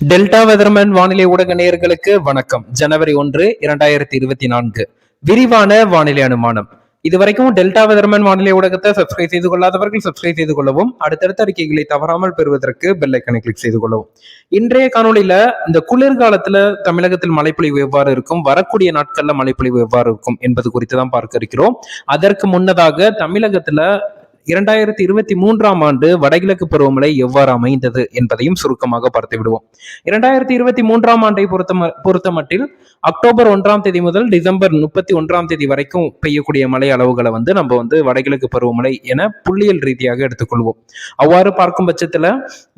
Delta weatherman வானிலை ஊடக நேயர்களுக்கு வணக்கம். ஜனவரி ஒன்று இரண்டாயிரத்தி இருபத்தி நான்கு. விரிவான வானிலை அனுமானம். இதுவரைக்கும் டெல்டா வெதர்மேன் வானிலை ஊடகத்தை சப்ஸ்கிரைப் செய்து கொள்ளாதவர்கள் சப்ஸ்கிரைப் செய்து கொள்ளவும் அடுத்தடுத்த அறிக்கைகளை தவறாமல் பெறுவதற்கு பெல் ஐக்கனை கிளிக் செய்து கொள்ளவும். இன்றைய காணொலியில இந்த குளிர்காலத்துல தமிழகத்தில் மழைப்பொழிவு எவ்வாறு இருக்கும் வரக்கூடிய நாட்கள்ல மழைப்பொழிவு எவ்வாறு இருக்கும் என்பது குறித்து தான் பார்க்க இருக்கிறோம். அதற்கு முன்னதாக தமிழகத்துல இரண்டாயிரத்தி இருபத்தி மூன்றாம் ஆண்டு வடகிழக்கு பருவமழை எவ்வாறு அமைந்தது என்பதையும் சுருக்கமாக பார்த்து விடுவோம் இரண்டாயிரத்தி இருபத்தி மூன்றாம் ஆண்டை பொறுத்த பொறுத்த மட்டில் அக்டோபர் ஒன்றாம் தேதி முதல் டிசம்பர் முப்பத்தி ஒன்றாம் தேதி வரைக்கும் பெய்யக்கூடிய மழை அளவுகளை வந்து நம்ம வந்து வடகிழக்கு பருவமழை என புள்ளியல் ரீதியாக எடுத்துக்கொள்வோம். அவ்வாறு பார்க்கும் பட்சத்துல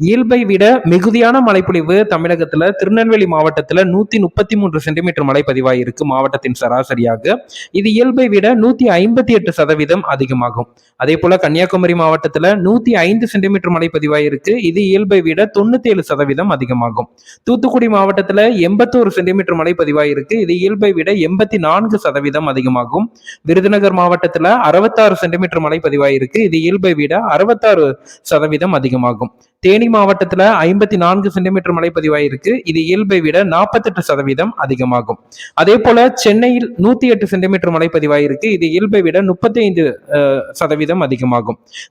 இயல்பை விட மிகுதியான மழைப்பொழிவு தமிழகத்துல திருநெல்வேலி மாவட்டத்துல நூத்தி முப்பத்தி மூன்று சென்டிமீட்டர் மழை பதிவாயிருக்கு மாவட்டத்தின் சராசரியாக. இது இயல்பை விட நூத்தி ஐம்பத்தி எட்டு சதவீதம் அதிகமாகும். அதே போல கன்னியாகுமரி மாவட்டத்துல நூத்தி ஐந்து சென்டிமீட்டர் மழை பதிவாயிருக்கு. இது இயல்பை விட தொண்ணூத்தி ஏழு சதவீதம் அதிகமாகும். தூத்துக்குடி மாவட்டத்துல எண்பத்தோரு சென்டிமீட்டர் மழை பதிவாயிருக்கு. இது இயல்பை விட எண்பத்தி நான்கு சதவீதம் அதிகமாகும். விருதுநகர் மாவட்டத்துல அறுபத்தாறு சென்டிமீட்டர் மழை பதிவாயிருக்கு. இது இயல்பை விட அறுபத்தாறு சதவீதம் அதிகமாகும். தேனி மாவட்டத்துல ஐம்பத்தி நான்கு சென்டிமீட்டர் மழை பதிவாயிருக்கு. இது இயல்பை விட நாற்பத்தெட்டு சதவீதம் அதிகமாகும். அதே போல சென்னையில் நூத்தி எட்டு சென்டிமீட்டர் மழை பதிவாயிருக்கு. இது இயல்பை விட முப்பத்தி ஐந்து சதவீதம் அதிகமாகும்.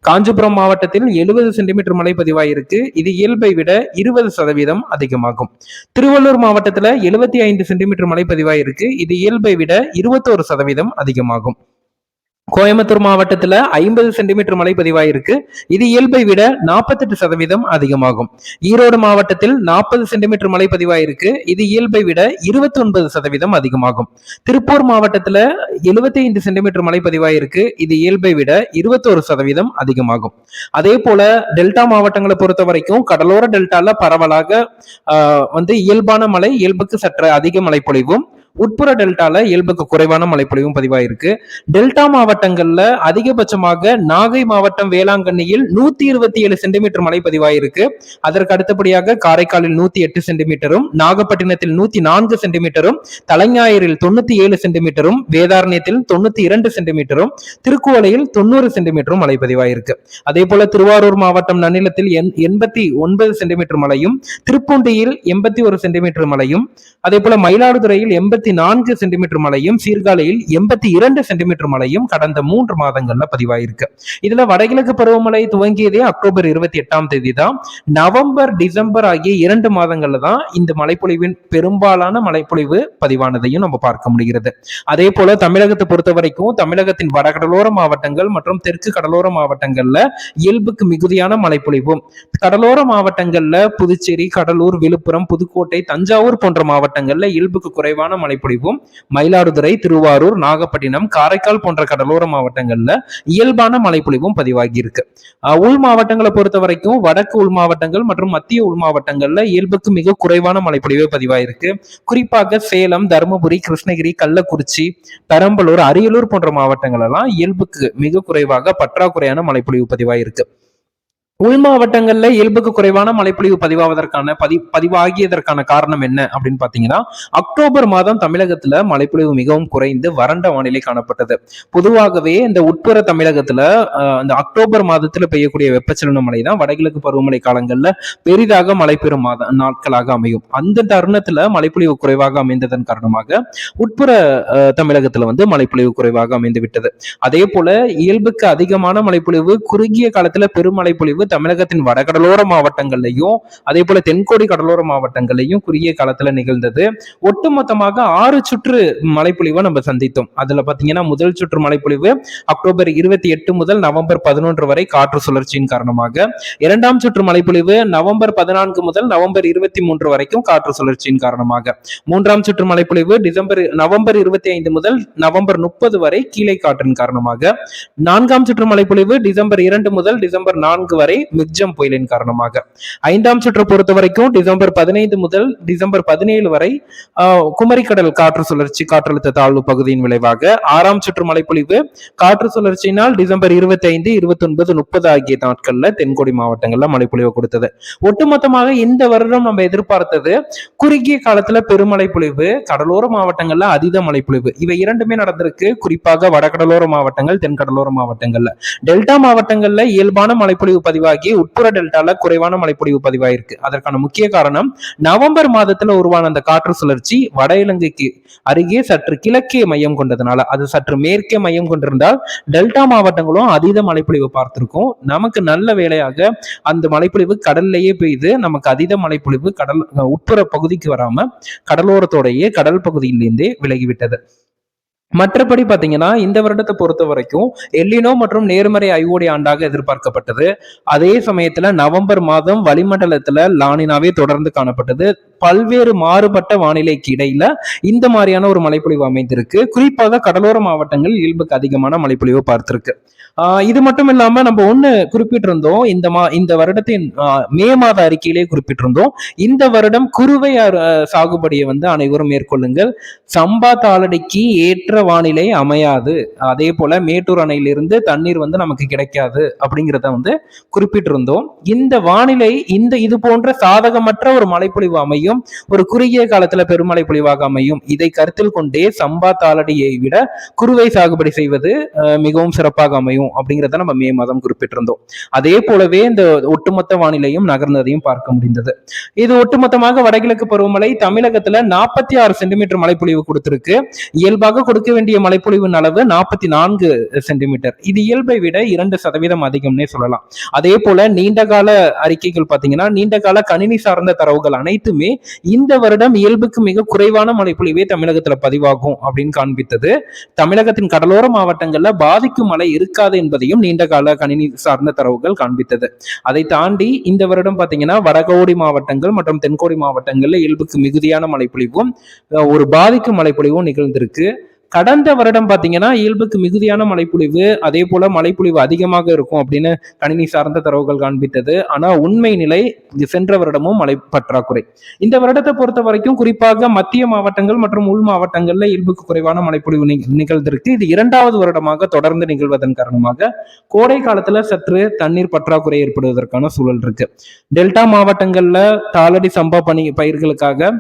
காஞ்சிபுரம் மாவட்டத்தில் எழுபது சென்டிமீட்டர் மழை பதிவாயிருக்கு. இது இயல்பை விட இருபது சதவீதம் அதிகமாகும். திருவள்ளூர் மாவட்டத்துல எழுபத்தி ஐந்து சென்டிமீட்டர் மழை பதிவாயிருக்கு. இது இயல்பை விட இருபத்தோரு சதவீதம் அதிகமாகும். கோயம்புத்தூர் மாவட்டத்தில் ஐம்பது சென்டிமீட்டர் மழை பதிவாயிருக்கு. இது இயல்பை விட நாற்பத்தெட்டு சதவீதம் அதிகமாகும். ஈரோடு மாவட்டத்தில் நாற்பது சென்டிமீட்டர் மழை பதிவாயிருக்கு. இது இயல்பை விட இருபத்தி ஒன்பது சதவீதம் அதிகமாகும். திருப்பூர் மாவட்டத்தில் எழுபத்தி ஐந்து சென்டிமீட்டர் மழை பதிவாயிருக்கு. இது இயல்பை விட இருபத்தோரு சதவீதம் அதிகமாகும். அதே போல டெல்டா மாவட்டங்களை பொறுத்த வரைக்கும் கடலோர டெல்டால பரவலாக வந்து இயல்பான மழை இயல்புக்கு சற்று அதிக மழை பொழிவும். உட்புற டெல்டால இயல்புக்கு குறைவான மழைப்பொழிவும் பதிவாயிருக்கு. டெல்டா மாவட்டங்கள்ல அதிகபட்சமாக நாகை மாவட்டம் வேளாங்கண்ணியில் நூத்தி இருபத்தி ஏழு சென்டிமீட்டர் மழை பதிவாயிருக்கு. அதற்கு அடுத்தபடியாக காரைக்காலில் நூத்தி எட்டு சென்டிமீட்டரும் நாகப்பட்டினத்தில் நூத்தி நான்கு சென்டிமீட்டரும் தலைஞாயிறில் தொண்ணூத்தி ஏழு சென்டிமீட்டரும் வேதாரண்யத்தில் தொண்ணூத்தி இரண்டு சென்டிமீட்டரும் திருக்குவளையில் தொண்ணூறு சென்டிமீட்டரும் மழை பதிவாயிருக்கு. அதே போல திருவாரூர் மாவட்டம் நன்னிலத்தில் எண்பத்தி ஒன்பது சென்டிமீட்டர் மழையும் திருப்பூண்டியில் எண்பத்தி ஒரு சென்டிமீட்டர் மழையும் அதே போல மயிலாடுதுறையில் எண்பத்தி எண்பத்தி நான்கு சென்டிமீட்டர் மழையும் சீர்காழியில் எண்பத்தி இரண்டு சென்டிமீட்டர் மழையும் கடந்த மூன்று மாதங்கள்ல பதிவாயிருக்கு. இதுல வடகிழக்கு பருவமழை துவங்கியதே அக்டோபர் இருபத்தி எட்டாம் தேதி தான் நவம்பர் டிசம்பர் ஆகிய இரண்டு மாதங்கள்ல தான் இந்த மழைப்பொழிவின் பெரும்பாலான மழைப்பொழிவு பதிவானதையும் நம்ம பார்க்க முடிகிறது. அதே போல தமிழகத்தை பொறுத்த வரைக்கும் தமிழகத்தின் வடகடலோர மாவட்டங்கள் மற்றும் தெற்கு கடலோர மாவட்டங்கள்ல இயல்புக்கு மிகுதியான மழைப்பொழிவும் கடலோர மாவட்டங்கள்ல புதுச்சேரி கடலூர் விழுப்புரம் புதுக்கோட்டை தஞ்சாவூர் போன்ற மாவட்டங்கள்ல இயல்புக்கு குறைவான மழை பொழிவும் மயிலாடுதுறை திருவாரூர் நாகப்பட்டினம் காரைக்கால் போன்ற கடலோர மாவட்டங்கள்ல இயல்பான மழைப்பொழிவும் பதிவாகி இருக்கு உள் மாவட்டங்களை பொறுத்த வரைக்கும் வடக்கு உள் மாவட்டங்கள் மற்றும் மத்திய உள் மாவட்டங்கள்ல இயல்புக்கு மிக குறைவான மழைப்பொழிவே பதிவாயிருக்கு. குறிப்பாக சேலம் தருமபுரி கிருஷ்ணகிரி கள்ளக்குறிச்சி பெரம்பலூர் அரியலூர் போன்ற மாவட்டங்கள் எல்லாம் இயல்புக்கு மிக குறைவாக பற்றாக்குறையான மழைப்பொழிவு பதிவாயிருக்கு. உள் மாவட்டங்கள்ல இயல்புக்கு குறைவான மழைப்பொழிவு பதிவாவதற்கான பதி பதிவாகியதற்கான காரணம் என்ன அப்படின்னு பாத்தீங்கன்னா அக்டோபர் மாதம் தமிழகத்துல மழைப்பொழிவு மிகவும் குறைந்து வறண்ட வானிலை காணப்பட்டது. பொதுவாகவே இந்த உட்புற தமிழகத்துல அந்த அக்டோபர் மாதத்துல பெய்யக்கூடிய வெப்பச்சலன மழை தான் வடகிழக்கு பருவமழை காலங்கள்ல பெரிதாக மழை பெறும் மாத நாட்களாக அமையும். அந்த தருணத்துல மழைப்பொழிவு குறைவாக அமைந்ததன் காரணமாக உட்புற தமிழகத்துல வந்து மழைப்பொழிவு குறைவாக அமைந்து விட்டது அதே போல இயல்புக்கு அதிகமான மழைப்பொழிவு குறுகிய காலத்துல பெருமழை பொழிவு தமிழகத்தின் வடகடலோர மாவட்டங்கள்லையும் அதே போல தென்கோடி கடலோர மாவட்டங்கள்லையும் குறுகிய காலத்துல நிகழ்ந்தது. ஒட்டுமொத்தமாக ஆறு சுற்று மழைப்பொழிவை நம்ம சந்தித்தோம். அதுல பாத்தீங்கன்னா முதல் சுற்று மழைப்பொழிவு அக்டோபர் இருபத்தி எட்டு முதல் நவம்பர் பதினொன்று வரை காற்று சுழற்சியின் காரணமாக. இரண்டாம் சுற்று மழைப்பொழிவு நவம்பர் பதினான்கு முதல் நவம்பர் இருபத்தி மூன்று வரைக்கும் காற்று சுழற்சியின் காரணமாக. மூன்றாம் சுற்று மழைப்பொழிவு டிசம்பர் நவம்பர் இருபத்தி ஐந்து முதல் நவம்பர் முப்பது வரை கீழே காற்றின் காரணமாக. நான்காம் சுற்று மழைப்பொழிவு டிசம்பர் இரண்டு முதல் டிசம்பர் நான்கு வரை மிக்ஜம் புயலின் காரணமாக. ஐந்தாம் சுற்று பொறுத்த வரைக்கும் டிசம்பர் பதினைந்து முதல் டிசம்பர் பதினேழு வரை குமரிக்கடல் காற்று சுழற்சி காற்றழுத்த தாழ்வு பகுதியின் விளைவாக. ஆறாம் சுற்று மழைப்பொழிவு காற்று சுழற்சியினால் டிசம்பர் இருபத்தி ஐந்து இருபத்தி ஒன்பது முப்பது ஆகிய நாட்கள்ல தென்கோடி மாவட்டங்கள்ல மழைப்பொழிவு கொடுத்தது. ஒட்டுமொத்தமாக இந்த வருடம் நம்ம எதிர்பார்த்தது குறுகிய காலத்துல பெருமழை பொழிவு கடலோர மாவட்டங்கள்ல அதீத மழைப்பொழிவு. இவை இரண்டுமே நடந்திருக்கு. குறிப்பாக வடகடலோர மாவட்டங்கள் தென்கடலோர மாவட்டங்கள்ல. டெல்டா மாவட்டங்கள்ல இயல்பான மழைப்பொழிவு பதிவாக பதிவாகி உட்புற டெல்டால குறைவான மழைப்பொழிவு பதிவாயிருக்கு. அதற்கான முக்கிய காரணம் நவம்பர் மாதத்துல உருவான அந்த காற்று சுழற்சி வட இலங்கைக்கு அருகே சற்று கிழக்கே மையம் கொண்டதுனால அது சற்று மேற்கே மையம் கொண்டிருந்தால் டெல்டா மாவட்டங்களும் அதீத மழைப்பொழிவு பார்த்திருக்கும். நமக்கு நல்ல வேலையாக அந்த மழைப்பொழிவு கடல்லையே பெய்து நமக்கு அதீத மழைப்பொழிவு கடல் உட்புற பகுதிக்கு வராம கடலோரத்தோடையே கடல் பகுதியிலிருந்தே விலகிவிட்டது. மற்றபடி பார்த்தீங்கன்னா இந்த வருடத்தை பொறுத்த வரைக்கும் எல்லினோ மற்றும் நேர்மறை ஐஓடி ஆண்டாக எதிர்பார்க்கப்பட்டது. அதே சமயத்துல நவம்பர் மாதம் வளிமண்டலத்துல லானினாவே தொடர்ந்து காணப்பட்டது. பல்வேறு மாறுபட்ட வானிலைக்கு இடையில இந்த மாதிரியான ஒரு மழைப்பொழிவு அமைந்திருக்கு. குறிப்பாக கடலோர மாவட்டங்கள் இயல்புக்கு அதிகமான மழைப்பொழிவு பார்த்திருக்கு. இது மட்டும் இல்லாம நம்ம ஒண்ணு குறிப்பிட்டிருந்தோம். இந்த மா இந்த வருடத்தின் மே மாத அறிக்கையிலே குறிப்பிட்டிருந்தோம். இந்த வருடம் குறுவை சாகுபடியை வந்து அனைவரும் மேற்கொள்ளுங்கள். சம்பா தாளடிக்கு ஏற்ற வானிலை அமையாது. அதே போல மேட்டூர் அணையிலிருந்து தண்ணீர் வந்து நமக்கு கிடைக்காது அப்படிங்கிறத வந்து குறிப்பிட்டிருந்தோம். இந்த வானிலை இந்த இது போன்ற சாதகமற்ற ஒரு மழைப்பொழிவு அமையும் ஒரு குறுகிய காலத்துல பெருமழை பொழிவாக அமையும். இதை கருத்தில் கொண்டே சம்பா தாளடியை விட குறுவை சாகுபடி செய்வது மிகவும் சிறப்பாக அமையும் அப்படிங்கிறத நம்ம மே மாதம் குறிப்பிட்டிருந்தோம். அதே போலவே இந்த ஒட்டுமொத்த வானிலையும் நகர்ந்ததையும் பார்க்க முடிந்தது. இது ஒட்டுமொத்தமாக வடகிழக்கு பருவமழை தமிழகத்துல நாற்பத்தி ஆறு சென்டிமீட்டர் மழைப்பொழிவு கொடுத்திருக்கு. இயல்பாக கொடுக்க வேண்டிய மழைப்பொழிவின் அளவு நாற்பத்தி நான்கு சென்டிமீட்டர். இது இயல்பை விட இரண்டு சதவீதம் அதிகம்னே சொல்லலாம். அதே போல நீண்ட கால அறிக்கைகள் பார்த்தீங்கன்னா நீண்ட கால கணினி சார்ந்த தரவுகள் அனைத்துமே இந்த வருடம் இயல்புக்கு மிக குறைவான மழைப்பொழிவே தமிழகத்துல பதிவாகும் அப்படின்னு காண்பித்தது. தமிழகத்தின் கடலோர மாவட்டங்கள்ல பாதிக்கும் மழை இருக்காது என்பதையும் நீண்ட கால கணினி சார்ந்த தரவுகள் காண்பித்தது. அதை தாண்டி இந்த வருடம் பார்த்தீங்கன்னா வடகோடி மாவட்டங்கள் மற்றும் தென்கோடி மாவட்டங்கள்ல இயல்புக்கு மிகுதியான மழைப்பொழிவும் ஒரு பாதிக்கும் மழைப்பொழிவும் நிகழ்ந்திருக்கு. கடந்த வருடம் பார்த்தீங்கன்னா இயல்புக்கு மிகுதியான மழைப்பொழிவு அதே போல மழைப்பொழிவு அதிகமாக இருக்கும் அப்படின்னு கணினி சார்ந்த தரவுகள் காண்பித்தது. ஆனா உண்மை நிலை சென்ற வருடமும் மழை பற்றாக்குறை. இந்த வருடத்தை பொறுத்த வரைக்கும் குறிப்பாக மத்திய மாவட்டங்கள் மற்றும் உள் மாவட்டங்கள்ல இயல்புக்கு குறைவான மழைப்பொழிவு நிக- நிகழ்ந்திருக்கு. இது இரண்டாவது வருடமாக தொடர்ந்து நிகழ்வதன் காரணமாக கோடை காலத்துல சற்று தண்ணீர் பற்றாக்குறை ஏற்படுவதற்கான சூழல் இருக்கு. டெல்டா மாவட்டங்கள்ல தாளடி சம்பா பணி பயிர்களுக்காக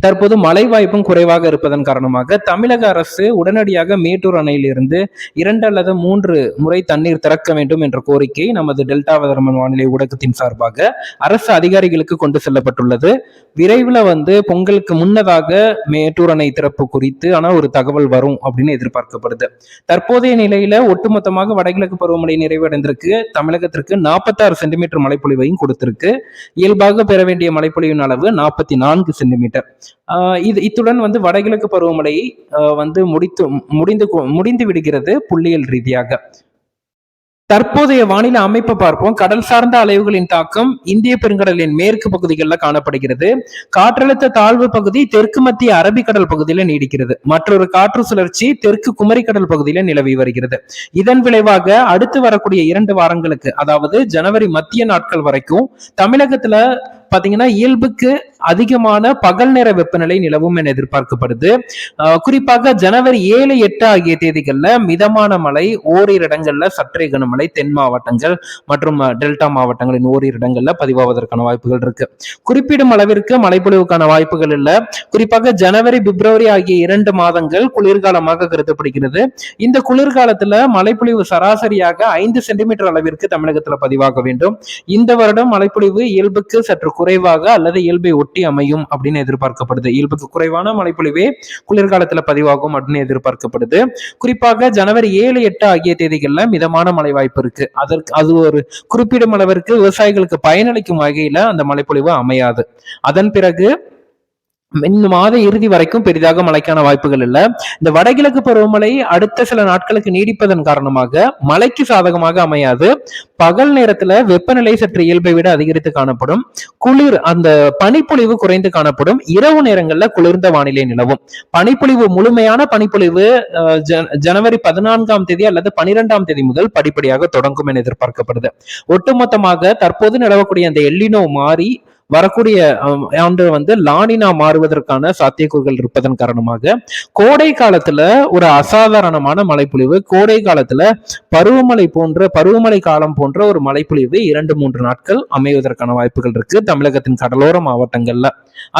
தற்போது மழை வாய்ப்பும் குறைவாக இருப்பதன் காரணமாக தமிழக அரசு உடனடியாக மேட்டூர் அணையிலிருந்து இரண்டு அல்லது மூன்று முறை தண்ணீர் திறக்க வேண்டும் என்ற கோரிக்கை நமது டெல்டா வதர்மன் வானிலை ஊடகத்தின் சார்பாக அரசு அதிகாரிகளுக்கு கொண்டு செல்லப்பட்டுள்ளது. விரைவில் வந்து பொங்கலுக்கு முன்னதாக மேட்டூர் அணை திறப்பு குறித்து ஆனால் ஒரு தகவல் வரும் அப்படின்னு எதிர்பார்க்கப்படுது. தற்போதைய நிலையில ஒட்டுமொத்தமாக வடகிழக்கு பருவமழை நிறைவடைந்திருக்கு. தமிழகத்திற்கு நாற்பத்தாறு சென்டிமீட்டர் மழைப்பொழிவையும் கொடுத்திருக்கு. இயல்பாக பெற வேண்டிய மழைப்பொழிவின் அளவு நாற்பத்தி நான்கு சென்டிமீட்டர். இது இத்துடன் வந்து வடகிழக்கு பருவமழை வந்து முடித்து முடிந்து முடிந்து விடுகிறது புள்ளியியல் ரீதியாக. தற்போதைய வானிலை அமைப்பை பார்ப்போம். கடல் சார்ந்த அலைவுகளின் தாக்கம் இந்திய பெருங்கடலின் மேற்கு பகுதிகளில் காணப்படுகிறது. காற்றழுத்த தாழ்வு பகுதி தெற்கு மத்திய அரபிக்கடல் பகுதியில நீடிக்கிறது. மற்றொரு காற்று சுழற்சி தெற்கு குமரிக்கடல் பகுதியில நிலவி வருகிறது. இதன் விளைவாக அடுத்து வரக்கூடிய இரண்டு வாரங்களுக்கு அதாவது ஜனவரி மத்திய நாட்கள் வரைக்கும் தமிழகத்துல பாத்தீங்கன்னா இயல்புக்கு அதிகமான பகல் நேர வெப்பநிலை நிலவும் என எதிர்பார்க்கப்படுது. குறிப்பாக ஜனவரி ஏழு எட்டு ஆகிய தேதிகள்ல மிதமான மழை ஓரிரு இடங்கள்ல சற்றே கனமழை தென் மாவட்டங்கள் மற்றும் டெல்டா மாவட்டங்களின் ஓரிரு இடங்கள்ல பதிவாவதற்கான வாய்ப்புகள் இருக்கு. குறிப்பிடும் அளவிற்கு மழைப்பொழிவுக்கான வாய்ப்புகள் இல்ல. குறிப்பாக ஜனவரி பிப்ரவரி ஆகிய இரண்டு மாதங்கள் குளிர்காலமாக கருதப்படுகிறது. இந்த குளிர்காலத்துல மழைப்பொழிவு சராசரியாக ஐந்து சென்டிமீட்டர் அளவிற்கு தமிழகத்துல பதிவாக வேண்டும். இந்த வருடம் மழைப்பொழிவு இயல்புக்கு சற்று குறைவாக அல்லது இயல்பை ஒட்டி அமையும் அப்படின்னு எதிர்பார்க்கப்படுது. இயல்புக்கு குறைவான மழைப்பொழிவே குளிர்காலத்துல பதிவாகும் அப்படின்னு எதிர்பார்க்கப்படுது. குறிப்பாக ஜனவரி ஏழு எட்டு ஆகிய தேதிகள்ல மிதமான மழை வாய்ப்பு இருக்கு. அதற்கு அது ஒரு குறிப்பிடும் அளவிற்கு விவசாயிகளுக்கு பயனளிக்கும் வகையில அந்த மழைப்பொழிவு அமையாது. அதன் பிறகு இந்த மாத இறுதி வரைக்கும் பெரிதாக மழைக்கான வாய்ப்புகள் இல்ல. இந்த வடகிழக்கு பருவமழை அடுத்த சில நாட்களுக்கு நீடிப்பதன் காரணமாக மழைக்கு சாதகமாக அமையாது. பகல் நேரத்துல வெப்பநிலை சற்று இயல்பை விட அதிகரித்து காணப்படும். குளிர் அந்த பனிப்பொழிவு குறைந்து காணப்படும். இரவு நேரங்கள்ல குளிர்ந்த வானிலை நிலவும். பனிப்பொழிவு முழுமையான பனிப்பொழிவு ஜன- ஜனவரி பதினான்காம் தேதி அல்லது பனிரெண்டாம் தேதி முதல் படிப்படியாக தொடங்கும் என எதிர்பார்க்கப்படுது. ஒட்டுமொத்தமாக தற்போது நிலவக்கூடிய அந்த எல்லினோ மாறி வரக்கூடிய ஆண்டு வந்து லானினா மாறுவதற்கான சாத்தியக்கூறுகள் இருப்பதன் காரணமாக கோடை காலத்துல ஒரு அசாதாரணமான மழைப்பொழிவு கோடை காலத்துல பருவமழை போன்ற பருவமழை காலம் போன்ற ஒரு மழைப்பொழிவு இரண்டு மூன்று நாட்கள் அமைவதற்கான வாய்ப்புகள் இருக்கு தமிழகத்தின் கடலோர மாவட்டங்கள்ல.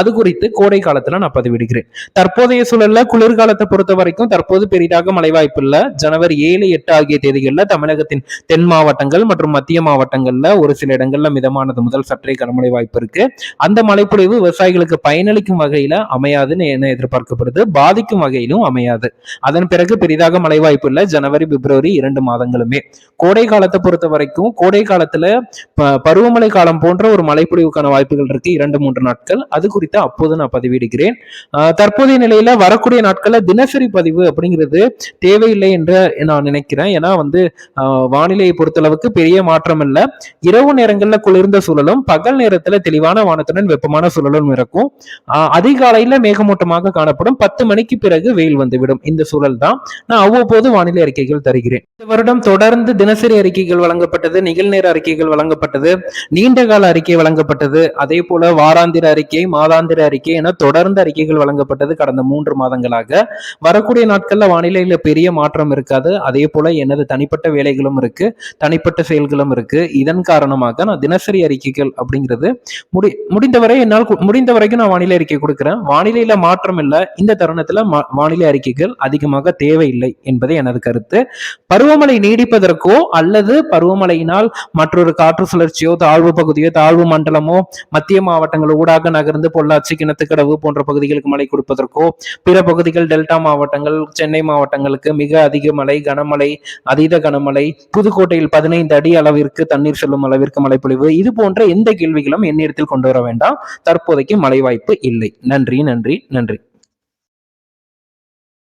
அது குறித்து கோடை காலத்துல நான் பதிவிடுகிறேன். தற்போதைய சூழல்ல குளிர்காலத்தை பொறுத்த வரைக்கும் தற்போது பெரிதாக மழை வாய்ப்பு இல்ல ஜனவரி ஏழு எட்டு ஆகிய தேதிகளில் தமிழகத்தின் தென் மாவட்டங்கள் மற்றும் மத்திய மாவட்டங்கள்ல ஒரு சில இடங்கள்ல மிதமானது முதல் சற்றே கனமழை வாய்ப்பு இருக்கு. அந்த மழைப்பொழிவு விவசாயிகளுக்கு பயனளிக்கும் வகையில அமையாதுன்னு என்ன எதிர்பார்க்கப்படுது. பாதிக்கும் வகையிலும் அமையாது. அதன் பிறகு பெரிதாக மழை வாய்ப்பு இல்ல ஜனவரி பிப்ரவரி இரண்டு மாதங்களுமே. கோடை காலத்தை பொறுத்த வரைக்கும் கோடை காலத்துல பருவமழை காலம் போன்ற ஒரு மழைப்பொழிவுக்கான வாய்ப்புகள் இருக்கு. இரண்டு மூன்று நாட்கள். அது அது குறித்து அப்போது நான் பதிவிடுகிறேன். தற்போதைய நிலையில வரக்கூடிய நாட்கள்ல தினசரி பதிவு அப்படிங்கிறது தேவையில்லை என்று நான் நினைக்கிறேன். ஏன்னா வந்து வானிலையை பொறுத்தளவுக்கு பெரிய மாற்றம் இல்லை. இரவு நேரங்கள்ல குளிர்ந்த சூழலும் பகல் நேரத்துல தெளிவான வானத்துடன் வெப்பமான சூழலும் இருக்கும். ஆஹ் அதிகாலையில மேகமூட்டமாக காணப்படும். பத்து மணிக்கு பிறகு வெயில் வந்துவிடும். இந்த சூழல் தான் நான் அவ்வப்போது வானிலை அறிக்கைகள் தருகிறேன். இந்த வருடம் தொடர்ந்து தினசரி அறிக்கைகள் வழங்கப்பட்டது நிகழ்நேர அறிக்கைகள் வழங்கப்பட்டது நீண்ட கால அறிக்கை வழங்கப்பட்டது அதே போல வாராந்திர அறிக்கை மாதாந்திர அறிக்கை என தொடர்ந்து அறிக்கைகள் வழங்கப்பட்டது கடந்த மூன்று மாதங்களாக. வரக்கூடிய நாட்கள்ல வானிலையில பெரிய மாற்றம் இருக்காது. அதே போல எனது தனிப்பட்ட வேலைகளும் இருக்கு. தனிப்பட்ட செயல்களும் இருக்கு. இதன் காரணமாக நான் தினசரி அறிக்கைகள் அப்படிங்கிறது முடி முடிந்தவரை என்னால் முடிந்த வரைக்கும் நான் வானிலை அறிக்கை கொடுக்குறேன். வானிலையில மாற்றம் இல்லை. இந்த தருணத்துல மா- வானிலை அறிக்கைகள் அதிகமாக தேவையில்லை என்பது எனது கருத்து. பருவமழை நீடிப்பதற்கோ அல்லது பருவமழையினால் மற்றொரு காற்று சுழற்சியோ தாழ்வு பகுதியோ தாழ்வு மண்டலமோ மத்திய மாவட்டங்கள் ஊடாக நகர்ந்து பொள்ளாச்சி கிணத்துக்கடவு போன்ற பகுதிகளுக்கு மழை கொடுப்பதற்கோ பிற பகுதிகள் டெல்டா மாவட்டங்கள் சென்னை மாவட்டங்களுக்கு மிக அதிக மழை கனமழை அதீத கனமழை புதுக்கோட்டையில் பதினைந்து அடி அளவிற்கு தண்ணீர் செல்லும் அளவிற்கு மழைப்பொழிவு. இது போன்ற எந்த கேள்விகளும் என்னிடத்தில் கொண்டு வர வேண்டாம். தற்போதைக்கு மழை வாய்ப்பு இல்லை. நன்றி நன்றி நன்றி.